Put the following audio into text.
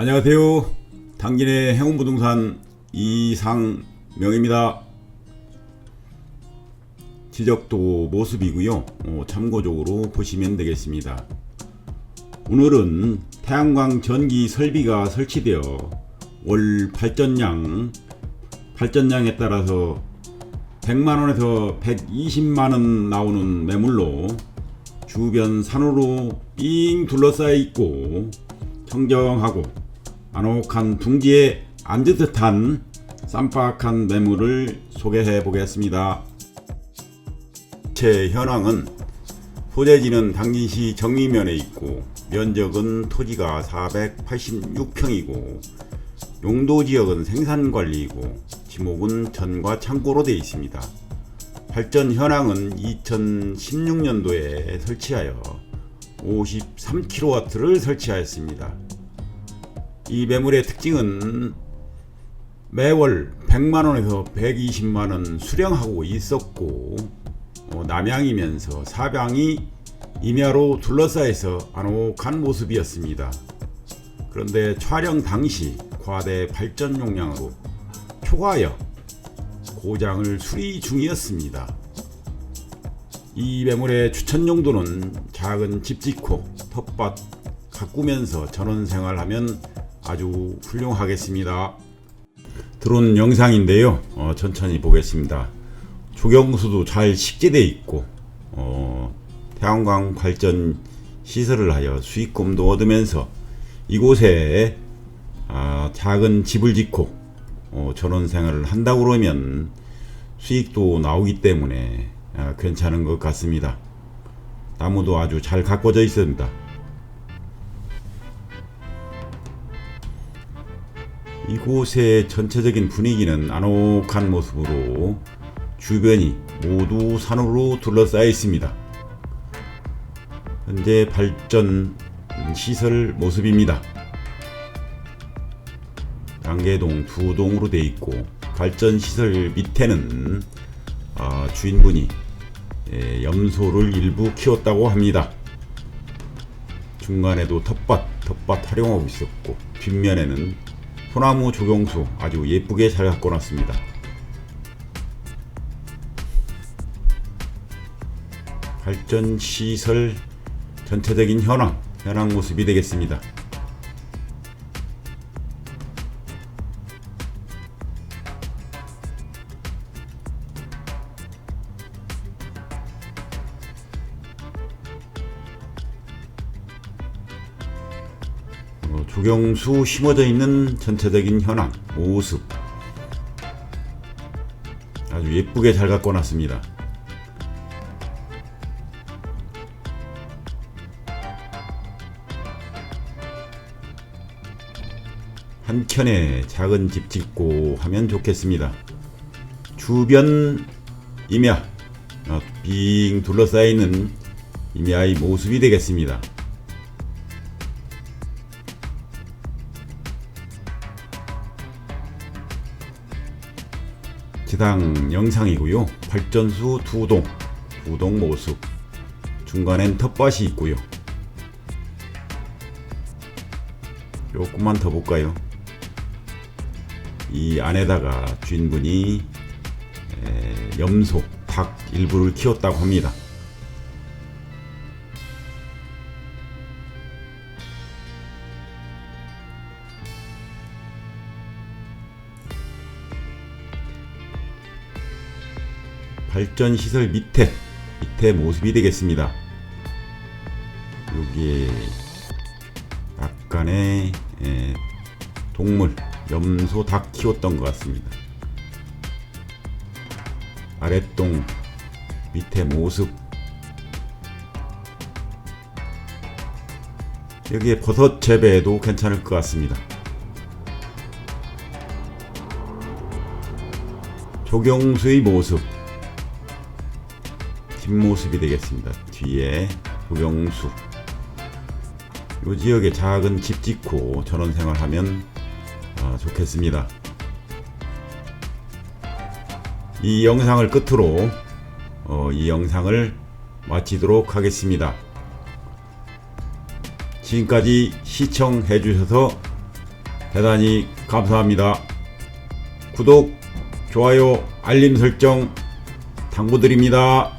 안녕하세요. 당진의 행운부동산 이상명입니다. 지적도 모습이고요. 어, 참고적으로 보시면 되겠습니다. 오늘은 태양광 전기 설비가 설치되어 월 발전량 발전량에 따라서 100만원에서 120만원 나오는 매물로 주변 산으로 삥 둘러싸여 있고 청정하고 아늑한 둥지에 앉은 듯한 쌈박한 매물을 소개해 보겠습니다. 제 현황은 소재지는 당진시 정리면에 있고 면적은 토지가 486평이고 용도 지역은 생산관리이고 지목은 전과 창고로 되어 있습니다. 발전 현황은 2016년도에 설치하여 53kW를 설치하였습니다. 이 매물의 특징은 매월 100만원에서 120만원 수령하고 있었고 어, 남양이면서 사방이 임야로 둘러싸여서 아늑한 모습이었습니다. 그런데 촬영 당시 과대 발전 용량으로 초과하여 고장을 수리 중이었습니다. 이 매물의 추천 용도는 작은 집 짓고 텃밭 가꾸면서 전원 생활하면 아주 훌륭하겠습니다. 드론 영상인데요. 어, 천천히 보겠습니다. 조경수도 잘 식재되어 있고 어, 태양광 발전 시설을 하여 수익금도 얻으면서 이곳에 아, 작은 집을 짓고 어, 전원 생활을 한다고 그러면 수익도 나오기 때문에 아, 괜찮은 것 같습니다. 나무도 아주 잘 가꿔져 있습니다. 이곳의 전체적인 분위기는 아늑한 모습으로 주변이 모두 산으로 둘러싸여 있습니다. 현재 발전 시설 모습입니다. 단계동 두 동으로 되어 있고 발전 시설 밑에는 아, 주인분이 예, 염소를 일부 키웠다고 합니다. 중간에도 텃밭, 텃밭 활용하고 있었고 뒷면에는 소나무 조경수 아주 예쁘게 잘 갖고 놨습니다. 발전 시설 전체적인 현황, 현황 모습이 되겠습니다. 어, 조경수 심어져 있는 전체적인 현황, 모습 아주 예쁘게 잘 갖고 놨습니다. 한 켠에 작은 집 짓고 하면 좋겠습니다. 주변 임야 어, 빙 둘러싸여 있는 임야의 모습이 되겠습니다. 지당 영상이고요. 발전수 두 동, 두 동 모습. 중간엔 텃밭이 있고요. 조금만 더 볼까요? 이 안에다가 주인분이 에, 염소, 닭 일부를 키웠다고 합니다. 발전 시설 밑에 밑에 모습이 되겠습니다. 여기에 약간의 에, 동물 염소 닭 키웠던 것 같습니다. 아랫동 밑에 모습 여기에 버섯 재배도 괜찮을 것 같습니다. 조경수의 모습 뒷모습이 되겠습니다. 뒤에 조경수 이 지역에 작은 집 짓고 전원 생활하면 아, 좋겠습니다. 이 영상을 끝으로 어, 이 영상을 마치도록 하겠습니다. 지금까지 시청해 주셔서 대단히 감사합니다. 구독, 좋아요, 알림 설정 당부드립니다.